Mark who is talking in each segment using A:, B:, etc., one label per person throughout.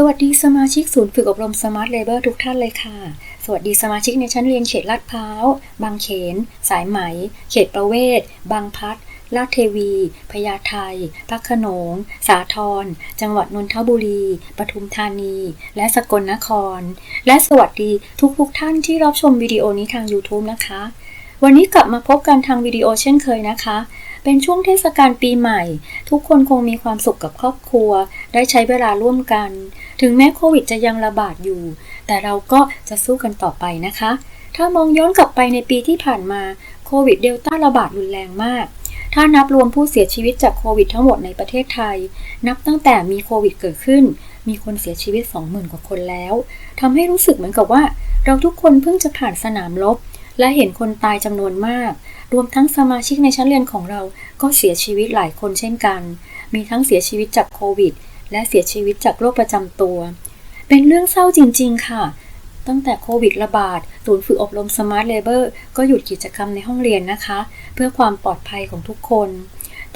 A: สวัสดีสมาชิกศูนย์ฝึกอบรม Smart Labor ทุกท่านเลยค่ะ สวัสดีสมาชิกในชั้นเรียนเขตลาดพร้าว บางเขน สายไหม เขตประเวศ บางพัดลาดเทวี พญาไทพักขนง สาทร จังหวัดนนทบุรี ปทุมธานี และสกลนคร และสวัสดีทุกๆทท่านที่รับชมวิดีโอนี้ทาง YouTube นะคะ วันนี้กลับมาพบกันทางวิดีโอเช่นเคยนะคะ เป็นช่วงเทศกาลปีใหม่ ทุกคนคงมีความสุขกับครอบครัว ได้ใช้เวลาร่วมกัน ถึงแม้โควิดจะยังระบาดอยู่ แต่เราก็จะสู้กันต่อไปนะคะ ถ้ามองย้อนกลับไปในปีที่ผ่านมาโควิดเดลต้าระบาดรุนแรงมาก ถ้านับรวมผู้เสียชีวิตจากโควิดทั้งหมดในประเทศไทย นับตั้งแต่มีโควิดเกิดขึ้น มีคนเสียชีวิต 20,000 กว่าคนแล้วทำให้รู้สึกเหมือนกับว่า เราทุกคนเพิ่งจะผ่านสนามรบและเห็นคนตายจำนวนมาก รวมทั้งสมาชิกในชั้นเรียนของเราก็เสียชีวิตหลายคนเช่นกัน มีทั้งเสียชีวิตจากโควิด และเสียชีวิตจากโรคประจำตัว เป็นเรื่องเศร้าจริง ๆ ค่ะ ตั้งแต่โควิดระบาดศูนย์ฝึกอบรม Smart Labor ก็หยุดกิจกรรมในห้องเรียนนะคะ เพื่อความปลอดภัยของทุกคน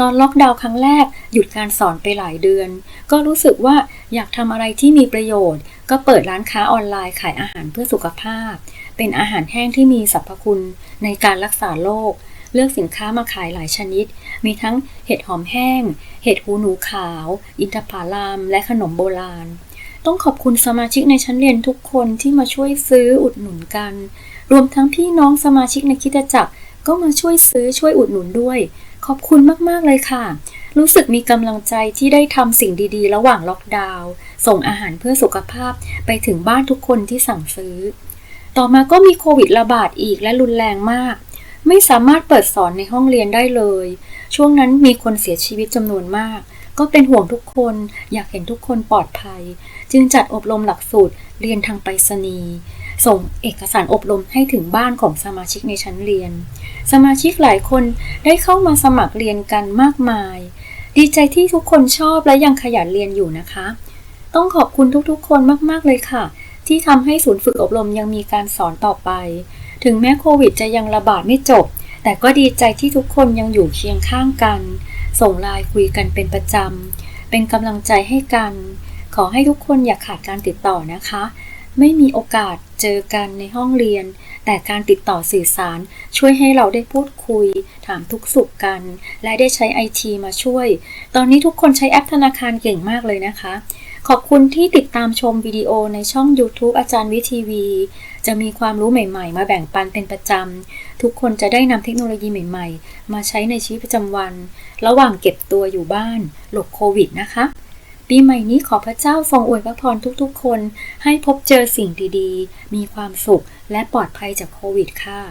A: ตอนล็อกดาวน์ครั้งแรกหยุดการสอนไปหลายเดือน ก็รู้สึกว่าอยากทำอะไรที่มีประโยชน์ ก็เปิดร้านค้าออนไลน์ขายอาหารเพื่อสุขภาพ เป็นอาหารแห้งที่มีสรรพคุณในการรักษาโรค เลือกสินค้ามาขายหลายชนิด มีทั้งเห็ดหอมแห้ง เห็ดหูหนูขาว อินทผลัมและขนมโบราณ ต้องขอบคุณสมาชิกในชั้นเรียนทุกคนที่มาช่วยซื้ออุดหนุนกัน รวมทั้งพี่น้องสมาชิกในคิดจักรก็มาช่วยซื้อช่วยอุดหนุนด้วย ขอบคุณมาก ๆ เลยค่ะ รู้สึกมีกำลังใจที่ได้ทำสิ่งดีๆ ระหว่างล็อกดาวน์ ส่งอาหารเพื่อสุขภาพไปถึงบ้านทุกคนที่สั่งซื้อ ต่อมาก็มีโควิดระบาดอีกและรุนแรงมาก ไม่สามารถเปิดสอนในห้องเรียนได้เลย ช่วงนั้นมีคนเสียชีวิตจำนวนมาก ก็เป็นห่วงทุกคนอยากเห็นทุกคนปลอดภัย จึงจัดอบรมหลักสูตรเรียนทางไปรษณีย์ส่งเอกสารอบรมให้ถึงบ้านของสมาชิกในชั้นเรียน สมาชิกหลายคนได้เข้ามาสมัครเรียนกันมากมาย ดีใจที่ทุกคนชอบและยังขยันเรียนอยู่นะคะ ต้องขอบคุณทุกๆ คนมากๆเลยค่ะ ที่ทำให้ศูนย์ฝึกอบรมยังมีการสอนต่อไป ถึงแม้โควิดจะยังระบาดไม่จบ แต่ก็ดีใจที่ทุกคนยังอยู่เคียงข้างกัน ส่งไลน์คุยกันเป็นประจำ เป็นกำลังใจให้กัน ขอให้ทุกคนอย่าขาดการติดต่อนะคะ ไม่มีโอกาสเจอกันในห้องเรียน แต่การติดต่อสื่อสารช่วยให้เราได้พูดคุย ถามทุกสุขกัน และได้ใช้ไอทีมาช่วย ตอนนี้ทุกคนใช้แอปธนาคารเก่งมากเลยนะคะ ขอบคุณที่ติดตามชมวิดีโอในช่อง YouTube อาจารย์วิทีวี จะมีความรู้ใหม่ๆ มาแบ่งปันเป็นประจำ ทุกคนจะได้นำเทคโนโลยีใหม่ๆ มาใช้ในชีวิตประจำวัน ระหว่างเก็บตัวอยู่บ้านหลบโควิดนะคะ ปีใหม่นี้ขอพระเจ้าทรงอวยพระพรทุกๆ คน ให้พบเจอสิ่งดีๆ มีความสุขและปลอดภัยจากโควิดค่ะ